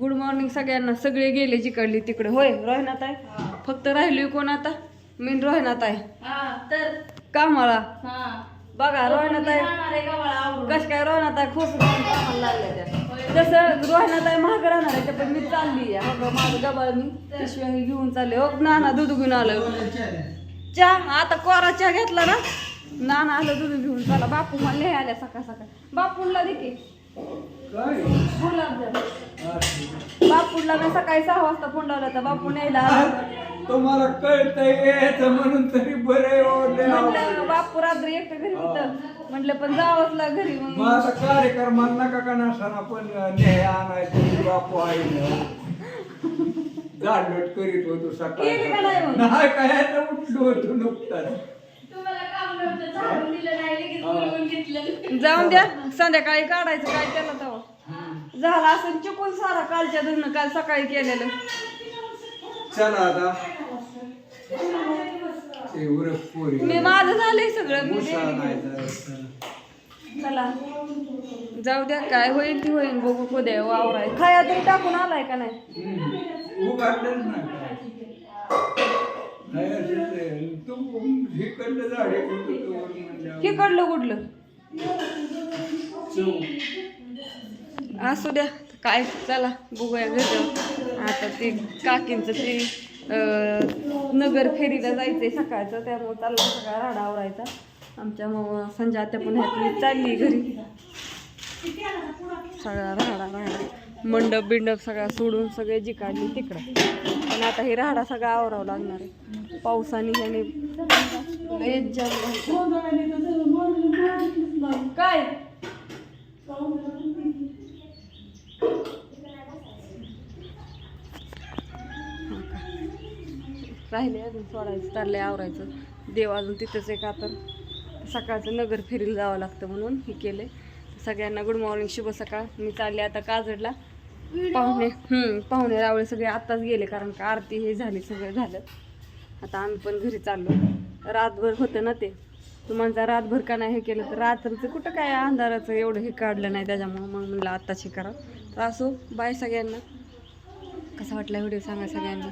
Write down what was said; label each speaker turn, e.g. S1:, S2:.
S1: Good morning सगळ्यांना. सगळे गेले जिकडली तिकडे. होय रोहिणात आहे? फक्त राहिली कोण आता? मी रोहिणात आहे.
S2: हा तर?
S1: कामाला?
S2: हा.
S1: बघा आहे.
S2: जाणार आहे.
S1: कश काय रोहिणात आहे? खोस कामाला लागल्या त्या. जसं रोहिणात आहे महाग राहणार आहे पण मी चालली आहे. बघा माझं गबाळ मी. पिशव्या हे घेऊन चालले. हो नाना दूध घेऊन आलं चहा? आता कोरा चहा घेतला ना? नाना आलं दूध घेऊन. चला बापू मला लय आल्या सकाळ सकाळ. बापूला दे की. गुलाबजाम बापूला मी सकाळी सहा वाजता फोन लावला तर बापू न्यायला आला.
S3: तुम्हाला कळतंय यायचं म्हणून तरी बरं हो, आवडलं.
S1: बापू रात्री एकटं घरी होतं. म्हटलं पण जावंच लाग घरी मग.
S3: माझा कार्यक्रमात नका का नसताना पण नेह आणायचं बापू आहे जाडलोट करीत होतो सकाळी? नाही काय तर उठलो होतो नुकताच.
S2: तुम्हाला काम नव्हतं झाडून दिलं नाही लगेच बोलवून घेतलं.
S1: जाऊन द्या संध्याकाळी काढायचं काय केलं तेव्हा? झालं असं चुकून सारा कालच्या धुणं काल सकाळी केलेलं
S3: चला आता ते उरक पोरी
S1: मी माझं झालंय सगळं मी.
S3: नाही.
S1: चला जाऊ द्या काय होईल ती होईल बघू उद्या वावराय खाया तरी टाकून आलाय का नाही
S3: हम्म. उघडलंच नाही काय. नाही असं ते. तू हिकडलं झाड आहे कुठं तू वर म्हणल्यावर.
S1: हे कडलं कुठलं. असू द्या काय चला बघूया घरी आता ते काकींचं ते नगर फेरीला जायचंय सकाळचं त्यामुळे चालला सगळा राडा आवरायचा. आमच्या मग संजय आत्या पण ह्यातली चालली घरी. सगळा राहडा राहडा मंडप बिंडप सगळा सोडून सगळे जिकाडली तिकडं. पण आता हे राहडा सगळा आवरावं लागणार आहे. पावसाने ह्याने लयच जाम झालं. काय राहिले अजून सोडायचं तरले आवरायचं. देव अजून तिथंच आहे का तर? सकाळचं नगर फेरीला जावं लागतं म्हणून हे केले सगळ्यांना गुड मॉर्निंग शुभ सकाळ. मी चालले आता काजडला. पाहुणे पाहुणे रावळे सगळे आत्ताच गेले कारण का आरती हे झाली सगळं झालं. आता आम्ही पण घरी चाललो. रातभर होतं ना ते. तुम्हाला रातभर का नाही हे केलं तर रात्रीचं कुठं काय अंधाराचं एवढं हे काढलं नाही त्याच्यामुळं. मग म्हणलं आत्ताच हे करा. तर असो बाय सगळ्यांना. कसा वाटला व्हिडिओ सांगा सगळ्यांना.